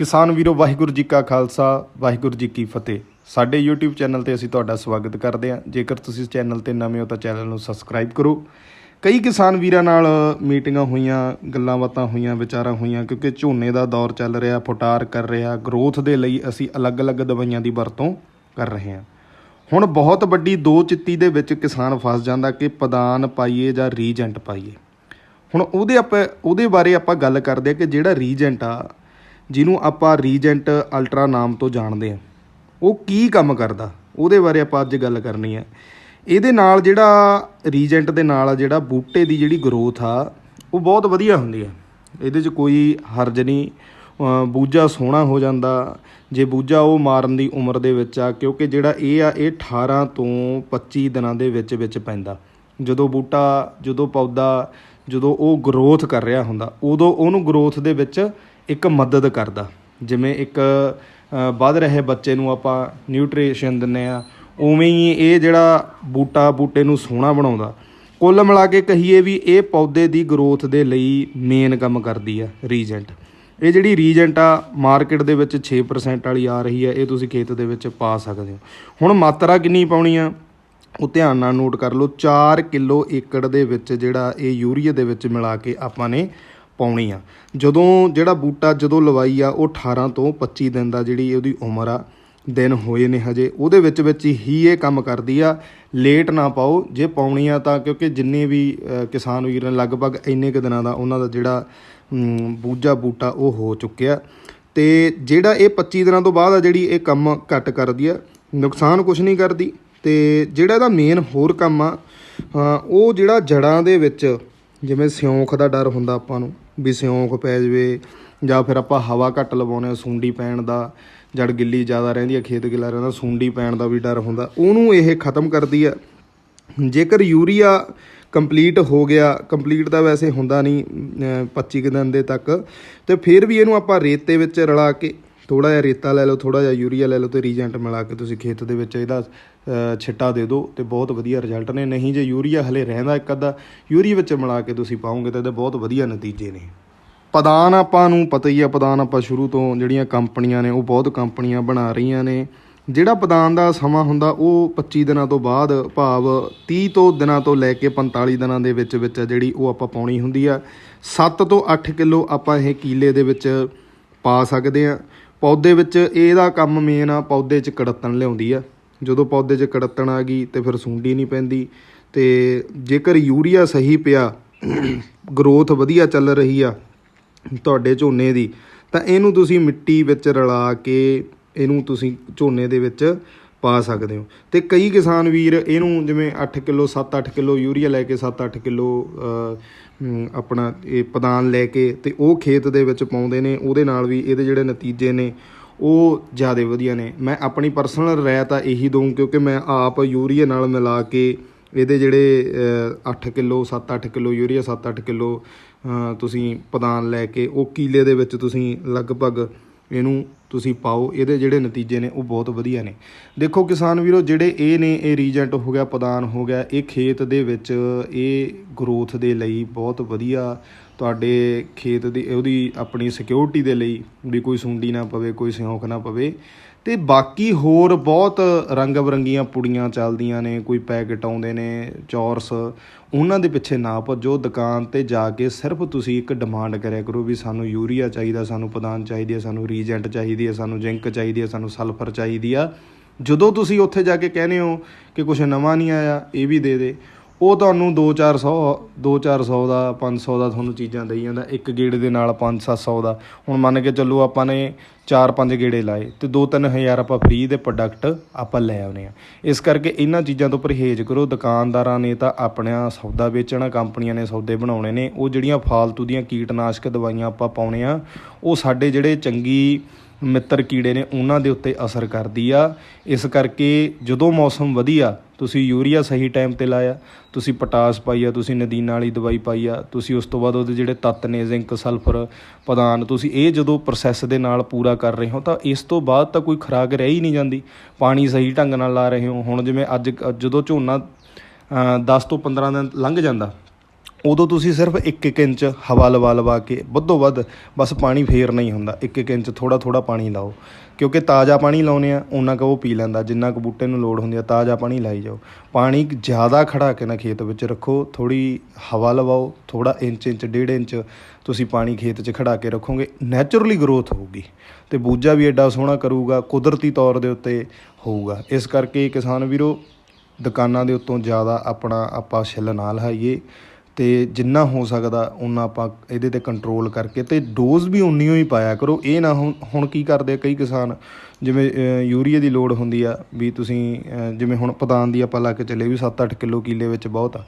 ਕਿਸਾਨ ਵੀਰੋ, ਵਾਹਿਗੁਰੂ ਜੀ ਕਾ ਖਾਲਸਾ, ਵਾਹਿਗੁਰੂ ਜੀ ਕੀ ਫਤਿਹ। ਸਾਡੇ YouTube ਚੈਨਲ ਤੇ ਅਸੀਂ ਤੁਹਾਡਾ ਸਵਾਗਤ ਕਰਦੇ ਹਾਂ। ਜੇਕਰ ਤੁਸੀਂ ਇਸ ਚੈਨਲ ਤੇ ਨਵੇਂ ਹੋ ਤਾਂ ਚੈਨਲ ਨੂੰ ਸਬਸਕ੍ਰਾਈਬ ਕਰੋ। ਕਈ ਕਿਸਾਨ ਵੀਰਾਂ ਨਾਲ ਮੀਟਿੰਗਾਂ ਹੋਈਆਂ, ਗੱਲਾਂ ਬਾਤਾਂ ਹੋਈਆਂ, ਵਿਚਾਰਾਂ ਹੋਈਆਂ, ਕਿਉਂਕਿ ਝੋਨੇ ਦਾ ਦੌਰ ਚੱਲ ਰਿਹਾ ਫੁਟਾਰ ਕਰ ਰਿਹਾ। ਗਰੋਥ ਦੇ ਲਈ ਅਸੀਂ ਅਲੱਗ-ਅਲੱਗ ਦਵਾਈਆਂ ਦੀ ਵਰਤੋਂ ਕਰ ਰਹੇ ਹਾਂ। ਹੁਣ ਬਹੁਤ ਵੱਡੀ ਦੋ ਚਿੱਤੀ ਦੇ ਵਿੱਚ ਕਿਸਾਨ ਫਸ ਜਾਂਦਾ ਕਿ ਪਦਾਨ ਪਾਈਏ ਜਾਂ ਰੀਜੈਂਟ ਪਾਈਏ। ਹੁਣ ਉਹਦੇ ਆਪਾਂ, ਉਹਦੇ ਬਾਰੇ ਆਪਾਂ ਗੱਲ ਕਰਦੇ ਆ ਕਿ ਜਿਹੜਾ ਰੀਜੈਂਟ ਆ ਜਿਹਨੂੰ ਆਪਾਂ ਰੀਜੈਂਟ ਅਲਟਰਾ ਨਾਮ ਤੋਂ ਜਾਣਦੇ ਆ ਉਹ ਕੀ ਕੰਮ ਕਰਦਾ? ਉਹਦੇ ਬਾਰੇ ਆਪਾਂ ਅੱਜ ਗੱਲ ਕਰਨੀ ਹੈ। ਇਹਦੇ ਨਾਲ ਜਿਹੜਾ ਰੀਜੈਂਟ ਦੇ ਨਾਲ ਜਿਹੜਾ ਬੂਟੇ ਦੀ ਜਿਹੜੀ ਗਰੋਥ ਆ, ਉਹ ਬਹੁਤ ਵਧੀਆ ਹੁੰਦੀ ਹੈ। ਇਹਦੇ 'ਚ ਕੋਈ ਹਰਜ ਨਹੀਂ। ਬੂਝਾ ਸੋਹਣਾ ਹੋ ਜਾਂਦਾ। ਜੇ ਬੂਝਾ ਉਹ ਮਾਰਨ ਦੀ ਉਮਰ ਦੇ ਵਿੱਚ ਆ, ਕਿਉਂਕਿ ਜਿਹੜਾ ਇਹ ਆ, ਇਹ 18 ਤੋਂ 25 ਦਿਨਾਂ ਦੇ ਵਿੱਚ ਵਿੱਚ ਪੈਂਦਾ। ਜਦੋਂ ਬੂਟਾ, ਜਦੋਂ ਪੌਦਾ, ਜਦੋਂ ਉਹ ਗਰੋਥ ਕਰ ਰਿਹਾ ਹੁੰਦਾ, ਉਦੋਂ ਉਹਨੂੰ ਗਰੋਥ ਦੇ ਵਿੱਚ ਇੱਕ ਮਦਦ ਕਰਦਾ। ਜਿਵੇਂ ਇੱਕ ਵੱਧ ਰਹੇ ਬੱਚੇ ਨੂੰ ਆਪਾਂ ਨਿਊਟ੍ਰੀਸ਼ਨ ਦਿੰਨੇ ਆ, ਉਵੇਂ ਹੀ ਇਹ ਜਿਹੜਾ ਬੂਟਾ ਬੂਟੇ ਨੂੰ ਸੋਹਣਾ ਬਣਾਉਂਦਾ। ਕੁੱਲ ਮਿਲਾ ਕੇ ਕਹੀਏ ਵੀ ਇਹ ਪੌਦੇ ਦੀ ਗਰੋਥ ਦੇ ਲਈ ਮੇਨ ਕੰਮ ਕਰਦੀ ਆ ਰੀਜੈਂਟ ਇਹ ਜਿਹੜੀ ਰੀਜੈਂਟ ਆ ਮਾਰਕੀਟ ਦੇ ਵਿੱਚ 6% ਵਾਲੀ ਆ ਰਹੀ ਹੈ ਇਹ ਤੁਸੀਂ ਖੇਤ ਦੇ ਵਿੱਚ ਪਾ ਸਕਦੇ ਹੋ। ਹੁਣ ਮਾਤਰਾ ਕਿੰਨੀ ਪਾਉਣੀ ਆ? ਉਹ ਧਿਆਨ ਨਾਲ ਨੋਟ ਕਰ ਲਓ 4 ਕਿਲੋ ਏਕੜ ਦੇ ਵਿੱਚ ਜਿਹੜਾ ਇਹ ਯੂਰੀਆ ਦੇ ਵਿੱਚ ਮਿਲਾ ਕੇ ਆਪਾਂ ਨੇ ਪਾਉਣੀ ਆ। ਜਦੋਂ ਜਿਹੜਾ ਬੂਟਾ ਜਦੋਂ ਲਵਾਈ ਆ ਉਹ 18 ਤੋਂ 25 ਦਿਨ ਦਾ ਜਿਹੜੀ ਉਹਦੀ ਉਮਰ ਆ ਦਿਨ ਹੋਏ ਨੇ ਹਜੇ। ਉਹਦੇ ਵਿੱਚ ਵਿੱਚ ਹੀ ਇਹ ਕੰਮ ਕਰਦੀ ਆ ਲੇਟ ਨਾ ਪਾਓ। ਜੇ ਪਾਉਣੀ ਆ ਤਾਂ ਕਿਉਂਕਿ ਜਿੰਨੇ ਵੀ ਕਿਸਾਨ ਵੀਰ ਨੇ ਲਗਭਗ ਇੰਨੇ ਕੁ ਦਿਨਾਂ ਦਾ ਉਹਨਾਂ ਦਾ ਜਿਹੜਾ ਮ, ਬੂਝਾ ਬੂਟਾ ਉਹ ਹੋ ਚੁੱਕਿਆ। ਤੇ ਜਿਹੜਾ ਇਹ 25 ਦਿਨਾਂ ਤੋਂ ਬਾਅਦ ਆ ਜਿਹੜੀ ਇਹ ਕੰਮ ਘੱਟ ਕਰਦੀ ਆ ਨੁਕਸਾਨ ਕੁਝ ਨਹੀਂ ਕਰਦੀ। ਤੇ ਜਿਹੜਾ ਇਹਦਾ ਮੇਨ ਹੋਰ ਕੰਮ ਆ ਉਹ ਜਿਹੜਾ ਜੜਾਂ ਦੇ ਵਿੱਚ ਜਿਵੇਂ ਸਿਉਂਖ ਦਾ ਡਰ ਹੁੰਦਾ ਆਪਾਂ ਨੂੰ ਵੀ ਸਿਉਂਖ ਪੈ ਜਵੇ ਜਾਂ ਫਿਰ ਆਪਾਂ ਹਵਾ ਘੱਟ ਲਵਾਉਂਦੇ ਆ ਸੁੰਡੀ ਪੈਣ ਦਾ ਜੜ ਗਿੱਲੀ ਜ਼ਿਆਦਾ ਰਹਿੰਦੀ ਆ ਖੇਤ ਗਿੱਲਾ ਰਹਿੰਦਾ ਸੁੰਡੀ ਪੈਣ ਦਾ ਵੀ ਡਰ ਹੁੰਦਾ। ਉਹਨੂੰ ਇਹ ਖਤਮ ਕਰਦੀ ਆ। ਜੇਕਰ ਯੂਰੀਆ ਕੰਪਲੀਟ ਹੋ ਗਿਆ ਕੰਪਲੀਟ ਤਾਂ ਵੈਸੇ ਹੁੰਦਾ ਨਹੀਂ ਅਮ, 25 ਕੁ ਦਿਨ ਦੇ ਤੱਕ ਤੇ ਫਿਰ ਵੀ ਇਹਨੂੰ ਆਪਾਂ ਰੇਤੇ ਵਿੱਚ ਰਲਾ ਕੇ ਥੋੜਾ ਜਿਹਾ ਰੇਤਾ ਲੈ ਲਓ ਥੋੜਾ ਜਿਹਾ ਯੂਰੀਆ ਲੈ ਲਓ ਤੇ ਰੀਜੈਂਟ ਮਿਲਾ ਕੇ ਤੁਸੀਂ ਖੇਤ ਦੇ ਵਿੱਚ ਇਹਦਾ ਛਿੱਟਾ ਦੇ ਦਿਓ ਤੇ ਬਹੁਤ ਵਧੀਆ ਰਿਜ਼ਲਟ ਨੇ। ਨਹੀਂ ਜੇ ਯੂਰੀਆ ਹਲੇ ਰਹਿੰਦਾ ਇੱਕ ਅੱਧਾ ਯੂਰੀਆ ਵਿੱਚ ਮਿਲਾ ਕੇ ਤੁਸੀਂ ਪਾਓਗੇ ਤਾਂ ਇਹਦੇ ਬਹੁਤ ਵਧੀਆ ਨਤੀਜੇ ਨੇ। ਪਦਾਨ ਆਪਾਂ ਨੂੰ ਪਤਾ ਹੀ ਆ, ਪਦਾਨ ਆਪਾਂ ਸ਼ੁਰੂ ਤੋਂ ਜਿਹੜੀਆਂ ਕੰਪਨੀਆਂ ਨੇ, ਉਹ ਬਹੁਤ ਕੰਪਨੀਆਂ ਬਣਾ ਰਹੀਆਂ ਨੇ। ਜਿਹੜਾ ਪਦਾਨ ਦਾ ਸਮਾਂ ਹੁੰਦਾ, ਉਹ 25 ਦਿਨਾਂ ਤੋਂ ਬਾਅਦ ਭਾਵ 30 ਤੋਂ ਦਿਨਾਂ ਤੋਂ ਲੈ ਕੇ 45 ਦਿਨਾਂ ਦੇ ਵਿੱਚ ਵਿੱਚ ਜਿਹੜੀ ਉਹ ਆਪਾਂ ਪਾਉਣੀ ਹੁੰਦੀ ਆ। 7 ਤੋਂ 8 ਕਿਲੋ ਆਪਾਂ ਇਹ ਕੀਲੇ ਦੇ ਵਿੱਚ ਪਾ ਸਕਦੇ ਆ। ਪੌਦੇ ਵਿੱਚ ਇਹਦਾ ਕੰਮ ਮੇਨ ਆ, ਪੌਦੇ 'ਚ ਕੜੱਤਣ ਲਿਆਉਂਦੀ ਆ। ਜਦੋਂ ਪੌਦੇ 'ਚ ਕੜੱਤਣ ਆ ਗਈ ਤੇ ਫਿਰ ਸੁੰਡੀ ਨਹੀਂ ਪੈਂਦੀ। ਤੇ ਜੇਕਰ ਯੂਰੀਆ ਸਹੀ ਪਿਆ ਗਰੋਥ ਵਧੀਆ ਚੱਲ ਰਹੀ ਆ ਤੁਹਾਡੇ ਝੋਨੇ ਦੀ, ਤਾਂ ਇਹਨੂੰ ਤੁਸੀਂ ਮਿੱਟੀ ਵਿੱਚ ਰਲਾ ਕੇ ਇਹਨੂੰ ਤੁਸੀਂ ਝੋਨੇ ਦੇ ਵਿੱਚ ਪਾ ਸਕਦੇ ਹੋ। ਤੇ ਕਈ ਕਿਸਾਨ ਵੀਰ ਇਹਨੂੰ ਜਿਵੇਂ 8 ਕਿਲੋ 7-8 ਕਿਲੋ ਯੂਰੀਆ ਲੈ ਕੇ 7-8 ਕਿਲੋ ਆਪਣਾ ਇਹ ਪਦਾਨ ਲੈ ਕੇ ਤੇ ਉਹ ਖੇਤ ਦੇ ਵਿੱਚ ਪਾਉਂਦੇ ਨੇ, ਉਹਦੇ ਨਾਲ ਵੀ ਇਹਦੇ ਜਿਹੜੇ ਨਤੀਜੇ ਨੇ ਉਹ ਜ਼ਿਆਦਾ ਵਧੀਆ ਨੇ। ਮੈਂ ਆਪਣੀ ਪਰਸਨਲ ਰਾਇ ਤਾਂ ਇਹੀ ਦਊਂ ਕਿਉਂਕਿ ਮੈਂ ਆਪ ਯੂਰੀਆ ਨਾਲ ਮਿਲਾ ਕੇ ਇਹਦੇ ਜਿਹੜੇ 8 ਕਿਲੋ 7-8 ਕਿਲੋ ਯੂਰੀਆ 7-8 ਕਿਲੋ ਤੁਸੀਂ ਪਦਾਨ ਲੈ ਕੇ ਉਹ ਕੀਲੇ ਦੇ ਵਿੱਚ ਤੁਸੀਂ ਲਗਭਗ ਇਹਨੂੰ ਤੁਸੀਂ ਪਾਓ, ਇਹਦੇ ਜਿਹੜੇ ਨਤੀਜੇ ਨੇ ਉਹ ਬਹੁਤ ਵਧੀਆ ਨੇ। ਦੇਖੋ ਕਿਸਾਨ ਵੀਰੋ, ਜਿਹੜੇ ਇਹ ਨੇ, ਇਹ ਰੀਜੈਂਟ ਹੋ ਗਿਆ ਪਦਾਨ ਹੋ ਗਿਆ, ਇਹ ਖੇਤ ਦੇ ਵਿੱਚ, ਇਹ ਗਰੋਥ ਦੇ ਲਈ ਬਹੁਤ ਵਧੀਆ ਤੁਹਾਡੇ ਖੇਤ ਦੀ, ਉਹਦੀ ਆਪਣੀ ਸਿਕਿਉਰਿਟੀ ਦੇ ਲਈ ਵੀ ਕੋਈ ਸੁੰਡੀ ਨਾ ਪਵੇ, ਕੋਈ ਸਿਉਂਕ ਨਾ ਪਵੇ। ਤੇ ਬਾਕੀ ਹੋਰ ਬਹੁਤ ਰੰਗ ਬਰੰਗੀਆਂ ਪੁੜੀਆਂ ਚੱਲਦੀਆਂ ਨੇ, ਕੋਈ ਪੈਕਟ ਆਉਂਦੇ ਨੇ, ਚੌਰਸ, ਉਹਨਾਂ ਦੇ ਪਿੱਛੇ ਨਾ ਭੱਜੋ। ਦੁਕਾਨ ਤੇ ਜਾ ਕੇ ਸਿਰਫ ਤੁਸੀਂ ਇੱਕ ਡਿਮਾਂਡ ਕਰਿਆ ਕਰੋ ਵੀ ਸਾਨੂੰ ਯੂਰੀਆ ਚਾਹੀਦਾ, ਸਾਨੂੰ ਪਦਾਨ ਚਾਹੀਦੀ ਹੈ ਸਾਨੂੰ ਰੀਜੈਂਟ ਚਾਹੀਦੀ ਹੈ ਸਾਨੂੰ ਜ਼ਿੰਕ ਚਾਹੀਦੀ ਹੈ ਸਾਨੂੰ ਸਲਫਰ ਚਾਹੀਦੀ ਆ। ਜਦੋਂ ਤੁਸੀਂ ਉੱਥੇ ਜਾ ਕੇ ਕਹਿੰਦੇ ਹੋ ਕਿ ਕੁਝ ਨਵਾਂ ਨਹੀਂ ਆਇਆ, ਇਹ ਵੀ ਦੇ ਦੇ। ਉਹ ਤੁਹਾਨੂੰ 2-400 2-400 ਦਾ 500 ਦਾ ਤੁਹਾਨੂੰ ਚੀਜ਼ਾਂ ਦੇਈ ਜਾਂਦਾ। ਇੱਕ ਗੇੜੇ ਦੇ ਨਾਲ 5-700 ਦਾ। ਹੁਣ ਮੰਨ ਕੇ ਚੱਲੋ ਆਪਾਂ ਨੇ 4-5 ਗੇੜੇ ਲਾਏ ਤੇ 2-3000 ਆਪਾਂ ਫ੍ਰੀ ਦੇ ਪ੍ਰੋਡਕਟ ਆਪਾਂ ਲੈ ਆਉਨੇ ਆ। ਇਸ ਕਰਕੇ ਇਹਨਾਂ ਚੀਜ਼ਾਂ ਤੋਂ ਪਰਹੇਜ਼ ਕਰੋ। ਦੁਕਾਨਦਾਰਾਂ ਨੇ ਤਾਂ ਆਪਣਾ ਸੌਦਾ ਵੇਚਣਾ, ਕੰਪਨੀਆਂ ਨੇ ਸੌਦੇ ਬਣਾਉਣੇ ਨੇ। ਉਹ ਜਿਹੜੀਆਂ ਫਾਲਤੂ ਦੀਆਂ ਕੀਟਨਾਸ਼ਕ ਦਵਾਈਆਂ ਆਪਾਂ ਪਾਉਣੇ ਆ, ਉਹ ਸਾਡੇ ਜਿਹੜੇ ਚੰਗੀ ਮਿੱਤਰ ਕੀੜੇ ਨੇ ਉਹਨਾਂ ਦੇ ਉੱਤੇ ਅਸਰ ਕਰਦੀ ਆ। ਇਸ ਕਰਕੇ ਜਦੋਂ ਮੌਸਮ ਵਧੀਆ ਤੁਸੀਂ ਯੂਰੀਆ ਸਹੀ ਟਾਈਮ ਤੇ ਲਾਇਆ ਤੁਸੀਂ ਪੋਟਾਸ ਪਾਈ ਆ ਤੁਸੀਂ ਨਦੀਨਾਂ ਵਾਲੀ ਦਵਾਈ ਪਾਈ ਆ ਤੁਸੀਂ ਉਸ ਤੋਂ ਬਾਅਦ ਉਹਦੇ ਜਿਹੜੇ ਤੱਤ ਨੇ ਜ਼ਿੰਕ ਸਲਫਰ ਪਦਾਨ ਤੁਸੀਂ ਇਹ ਜਦੋਂ ਪ੍ਰੋਸੈਸ ਦੇ ਨਾਲ ਪੂਰਾ ਕਰ ਰਹੇ ਹੋ ਤਾਂ ਇਸ ਤੋਂ ਬਾਅਦ ਤਾਂ ਕੋਈ ਖੁਰਾਕ ਰਹਿ ਹੀ ਨਹੀਂ ਜਾਂਦੀ। ਪਾਣੀ ਸਹੀ ਢੰਗ ਨਾਲ ਲਾ ਰਹੇ ਹੋ। ਹੁਣ ਜਿਵੇਂ ਅੱਜ ਜਦੋਂ ਝੋਨਾ ਅ, 10 ਤੋਂ 15 ਦਿਨ ਲੰਘ ਜਾਂਦਾ ਉਦੋਂ ਤੁਸੀਂ ਸਿਰਫ 1-1 ਇੰਚ ਹਵਾ ਲਵਾ ਲਵਾ ਕੇ, ਵੱਧੋ ਵੱਧ ਬਸ ਪਾਣੀ ਫੇਰ ਨਹੀਂ ਹੁੰਦਾ। 1-1 ਇੰਚ ਥੋੜਾ ਥੋੜਾ ਪਾਣੀ ਲਾਓ। ਕਿਉਂਕਿ ਤਾਜ਼ਾ ਪਾਣੀ ਲਾਉਨੇ ਆ ਉਹਨਾਂ ਕੁ ਉਹ ਪੀ ਲੈਂਦਾ, ਜਿੰਨਾ ਕੁ ਬੂਟੇ ਨੂੰ ਲੋੜ ਹੁੰਦੀ ਆ, ਤਾਜ਼ਾ ਪਾਣੀ ਲਾਈ ਜਾਓ। ਪਾਣੀ ਜ਼ਿਆਦਾ ਖੜਾ ਕੇ ਨਾ ਖੇਤ ਵਿੱਚ ਰੱਖੋ ਥੋੜੀ ਹਵਾ ਲਵਾਓ ਥੋੜਾ ਇੰਚ ਇੰਚ, ਡੇਢ ਇੰਚ ਤੁਸੀਂ ਪਾਣੀ ਖੇਤ 'ਚ ਖੜਾ ਕੇ ਰੱਖੋਗੇ ਨੈਚੁਰਲੀ ਗਰੋਥ ਹੋਊਗੀ। ਤੇ ਬੂਜਾ ਵੀ ਐਡਾ ਸੋਹਣਾ ਕਰੂਗਾ, ਕੁਦਰਤੀ ਤੌਰ ਦੇ ਉੱਤੇ ਹੋਊਗਾ। ਇਸ ਕਰਕੇ ਕਿਸਾਨ ਵੀਰੋ, ਦੁਕਾਨਾਂ ਦੇ ਉੱਤੋਂ ਜ਼ਿਆਦਾ ਆਪਣਾ ਆਪਾਂ ਛਿੱਲ ਨਾ ਲਹਾਈਏ। ਤੇ ਜਿੰਨਾ ਹੋ ਸਕਦਾ ਉਹਨਾਂ ਆਪਾਂ ਇਹਦੇ ਤੇ ਕੰਟਰੋਲ ਕਰਕੇ ਤੇ ਡੋਜ਼ ਵੀ ਉਨੀ ਹੀ ਪਾਇਆ ਕਰੋ। ਇਹ ਨਾ ਹੁਣ ਹੁਣ ਕੀ ਕਰਦੇ ਆ ਕਈ ਕਿਸਾਨ ਜਿਵੇਂ ਅ, ਯੂਰੀਆ ਦੀ ਲੋੜ ਹੁੰਦੀ ਆ ਵੀ ਤੁਸੀਂ ਜਿਵੇਂ ਹੁਣ ਪਦਾਨ ਦੀ ਆਪਾਂ ਲਾ ਕੇ ਚੱਲੇ ਵੀ 7-8 ਕਿਲੋ ਕਿਲੇ ਵਿੱਚ ਬਹੁਤ ਆ।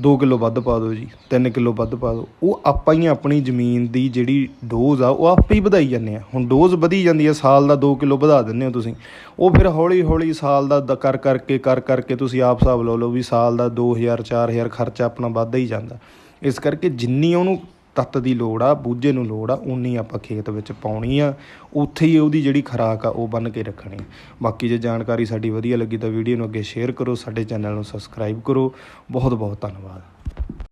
2 ਕਿਲੋ ਵੱਧ ਪਾ ਦਿਓ ਜੀ 3 ਕਿਲੋ ਵੱਧ ਪਾ ਦਿਓ। ਉਹ ਆਪਾਂ ਹੀ ਆਪਣੀ ਜ਼ਮੀਨ ਦੀ ਜਿਹੜੀ ਡੋਜ਼ ਆ, ਉਹ ਆਪੇ ਹੀ ਵਧਾਈ ਜਾਂਦੇ ਆ। ਹੁਣ ਡੋਜ਼ ਵਧੀ ਜਾਂਦੀ ਆ, ਸਾਲ ਦਾ 2 ਕਿਲੋ ਵਧਾ ਦਿੰਦੇ ਹੋ ਤੁਸੀਂ। ਉਹ ਫਿਰ ਹੌਲੀ ਹੌਲੀ ਸਾਲ ਦਾ ਦ- ਕਰ, ਕਰਕੇ ਕਰ, ਕਰਕੇ ਤੁਸੀਂ ਆਪ ਹਿਸਾਬ ਲਾ ਲਓ ਵੀ ਸਾਲ ਦਾ 2000 4000 ਖਰਚਾ ਆਪਣਾ ਵੱਧਦਾ ਹੀ ਜਾਂਦਾ। ਇਸ ਕਰਕੇ ਜਿੰਨੀ ਉਹਨੂੰ ਤੱਤ ਦੀ ਲੋੜ ਆ, ਬੂਝੇ ਨੂੰ ਲੋੜ ਆ ਉਨੀ ਆਪਾਂ ਖੇਤ ਵਿੱਚ ਪਾਉਣੀ ਆ। ਉੱਥੇ ਹੀ ਉਹਦੀ ਜਿਹੜੀ ਖੁਰਾਕ ਆ, ਉਹ ਬੰਨ ਕੇ ਰੱਖਣੀ ਬਾਕੀ ਜੇ ਜਾਣਕਾਰੀ ਸਾਡੀ ਵਧੀਆ ਲੱਗੀ ਤਾਂ ਵੀਡੀਓ ਨੂੰ ਅੱਗੇ ਸ਼ੇਅਰ ਕਰੋ, ਸਾਡੇ ਚੈਨਲ ਨੂੰ ਸਬਸਕ੍ਰਾਈਬ ਕਰੋ। ਬਹੁਤ ਬਹੁਤ ਧੰਨਵਾਦ।